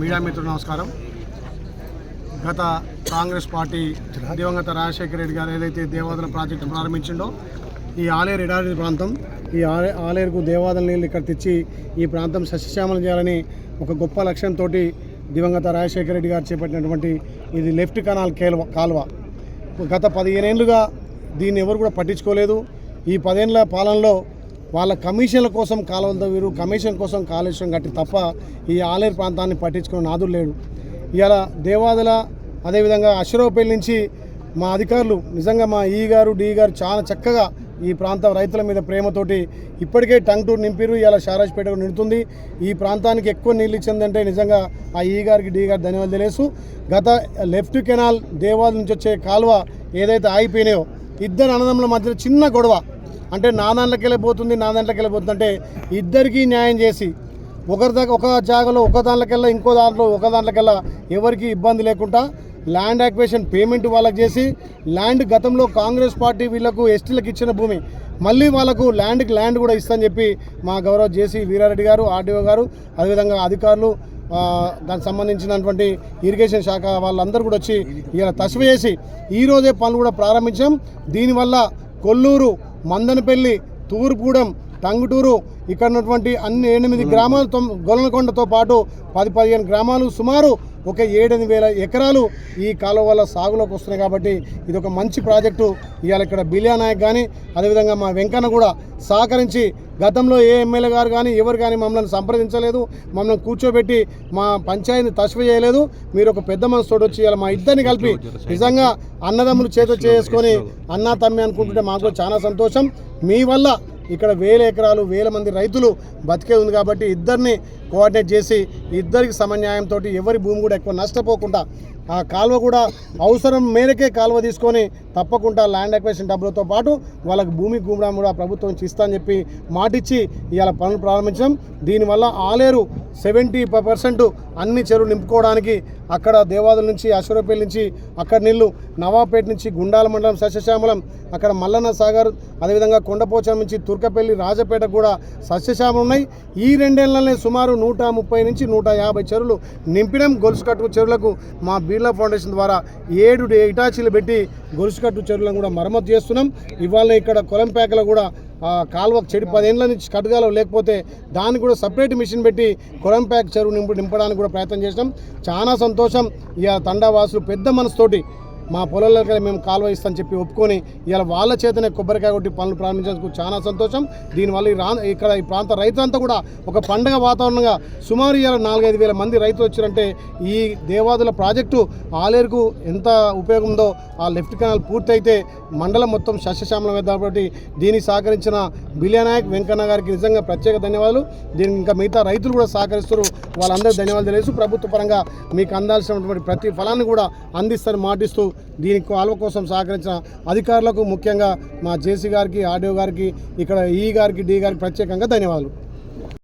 Media మిత్రులు నమస్కారం. గత కాంగ్రెస్ పార్టీ దివంగత రాజశేఖర రెడ్డి గారు ఏదైతే దేవాదన ప్రాజెక్టు ప్రారంభించిండో ఈ ఆలేరు ఎడారి ప్రాంతం ఈ ఆలే ఆలేరుకు దేవాదన నీళ్ళు ఇక్కడ తెచ్చి ఈ ప్రాంతం సస్యశ్యామలం చేయాలని ఒక గొప్ప లక్ష్యంతో దివంగత రాజశేఖర రెడ్డి గారు చేపట్టినటువంటి ఇది లెఫ్ట్ కెనాల్ కేల్వ కాల్వ. గత పదిహేనేళ్ళుగా దీన్ని ఎవరు కూడా పట్టించుకోలేదు. ఈ పదేళ్ళ పాలనలో వాళ్ళ కమిషన్ల కోసం కాలువలు వీరు కమిషన్ కోసం కాళేశ్వరం కట్టి తప్ప ఈ ఆలేరు ప్రాంతాన్ని పట్టించుకున్న నాదులు లేడు. ఇలా దేవాదల అదేవిధంగా అశ్వరావుపల్లి నుంచి మా అధికారులు నిజంగా మా ఈ గారు డి గారు చాలా చక్కగా ఈ ప్రాంతం రైతుల మీద ప్రేమతోటి ఇప్పటికే టంగ్ టూర్ నింపిరు ఇలా షారాజ్పేట నిండుతుంది. ఈ ప్రాంతానికి ఎక్కువ నీళ్ళు ఇచ్చిందంటే నిజంగా ఆ ఈ గారికి డి గారు ధన్యవాదాలు తెలియసు గత లెఫ్ట్ కెనాల్ దేవాల నుంచి వచ్చే కాలువ ఏదైతే ఆగిపోయినాయో ఇద్దరు అన్నదమ్ముల మధ్య చిన్న గొడవ. అంటే నా దాంట్లోకి వెళ్ళిపోతుంది నా దాంట్లోకి వెళ్ళిపోతుంది అంటే ఇద్దరికీ న్యాయం చేసి ఒకరి దగ్గర ఒక జాగాలో ఒక దాంట్లోకెళ్ళా ఇంకో దాంట్లో ఒక దాంట్లోకెళ్ళా ఎవరికి ఇబ్బంది లేకుండా ల్యాండ్ యాక్వేషన్ పేమెంట్ వాళ్ళకి చేసి ల్యాండ్ గతంలో కాంగ్రెస్ పార్టీ వీళ్ళకు ఎస్టీలకు ఇచ్చిన భూమి మళ్ళీ వాళ్ళకు ల్యాండ్కి ల్యాండ్ కూడా ఇస్తామని చెప్పి మా గౌరవ జేసీ వీరారెడ్డి గారు ఆర్డీఓ గారు అదేవిధంగా అధికారులు దానికి సంబంధించినటువంటి ఇరిగేషన్ శాఖ వాళ్ళందరూ కూడా వచ్చి ఇలా తసివేసి చేసి పనులు కూడా ప్రారంభించాం. దీనివల్ల కొల్లూరు మందనపల్లి తూర్పుగూడెం టంగుటూరు ఇక్కడ ఉన్నటువంటి అన్ని ఎనిమిది గ్రామాలు గొల్లనకొండతో పాటు పది పదిహేను గ్రామాలు సుమారు ఒక ఏడెనిమిది వేల ఎకరాలు ఈ కాలువ వల్ల సాగులోకి వస్తున్నాయి కాబట్టి ఇది ఒక మంచి ప్రాజెక్టు. ఇవాళ ఇక్కడ బిలియా నాయక్ కానీ అదేవిధంగా మా వెంకన్న కూడా సహకరించి గతంలో ఏ ఎమ్మెల్యే గారు కానీ ఎవరు కానీ మమ్మల్ని సంప్రదించలేదు. మమ్మల్ని కూర్చోబెట్టి మా పంచాయతీని తస్వ చేయలేదు. మీరు ఒక పెద్ద మనసుతోటి వచ్చి ఇలా మా ఇద్దరిని కలిపి నిజంగా అన్నదమ్ములు చేత చేసుకొని అన్నా తమ్మి అనుకుంటుంటే మాకు చాలా సంతోషం. మీ వల్ల ఇక్కడ వేల ఎకరాలు వేల మంది రైతులు బతికే ఉంది కాబట్టి ఇద్దరిని కోఆర్డినేట్ చేసి ఇద్దరికి సమన్యాయంతో ఎవరి భూమి కూడా ఎక్కువ నష్టపోకుండా ఆ కాలువ కూడా అవసరం మేరకే కాలువ తీసుకొని తప్పకుండా ల్యాండ్ అక్వేషన్ డబ్బులతో పాటు వాళ్ళకి భూమి కూడా కూడా ప్రభుత్వం ఇస్తామని అని చెప్పి మాటిచ్చి ఇవాళ పనులు ప్రారంభించాం. దీనివల్ల ఆలేరు సెవెంటీ పర్సెంట్ అన్ని చెరువులు నింపుకోవడానికి అక్కడ దేవాదుల నుంచి అశ్వరపల్లి నుంచి అక్కడ నీళ్ళు నవాపేట నుంచి గుండాల మండలం సస్యశ్యామలం అక్కడ మల్లన్న సాగర్ అదేవిధంగా కొండపోచం నుంచి తుర్కపల్లి రాజపేట కూడా సస్యశామం ఉన్నాయి. ఈ రెండేళ్ళనే సుమారు నూట ముప్పై నుంచి నూట యాభై చెరువులు నింపిడం గొలుసు కట్టు చెరువులకు మా బీర్లా ఫౌండేషన్ ద్వారా ఏడు ఇటాచీలు పెట్టి గొలుసు కట్టు చెరువులను కూడా మరమ్మతు చేస్తున్నాం. ఇవాళ ఇక్కడ కొలంపేకలో కూడా కాలువ చెడు పదేళ్ళ నుంచి కడగాలో లేకపోతే దాన్ని కూడా సపరేట్ మిషన్ పెట్టి కొలంప్యాక్ చెరువు నింపు నింపడానికి కూడా ప్రయత్నం చేసినాం. చాలా సంతోషం. ఇక తండావాసులు పెద్ద మనసుతోటి మా పొలాలకి మేము కాలువ ఇస్తామని చెప్పి ఒప్పుకొని ఇలా వాళ్ళ చేతనే కొబ్బరికాయ కొట్టి పనులు ప్రారంభించేందుకు చాలా సంతోషం. దీనివల్ల ఈ రా ఇక్కడ ఈ ప్రాంత రైతులంతా కూడా ఒక పండగ వాతావరణంగా సుమారు ఇలా నాలుగైదు వేల మంది రైతులు వచ్చారంటే ఈ దేవాదుల ప్రాజెక్టు ఆలేరుకు ఎంత ఉపయోగం ఉందో ఆ లెఫ్ట్ కెనాల్ పూర్తయితే మండలం మొత్తం సస్యశ్యామలం కాబట్టి దీనికి సహకరించిన బిలియానాయక్ వెంకన్న గారికి నిజంగా ప్రత్యేక ధన్యవాదాలు. దీనికి ఇంకా మిగతా రైతులు కూడా సహకరిస్తారు వాళ్ళందరూ ధన్యవాదాలు తెలియజేస్తూ ప్రభుత్వ పరంగా మీకు అందాల్సినటువంటి ప్రతి ఫలాన్ని కూడా అందిస్తారని మాటిస్తూ దీనికి కాలువ కోసం సహకరించిన అధికారులకు ముఖ్యంగా మా జేసీ గారికి ఆర్డీఓ గారికి ఇక్కడ ఈ గారికి డి గారికి ప్రత్యేకంగా ధన్యవాదాలు.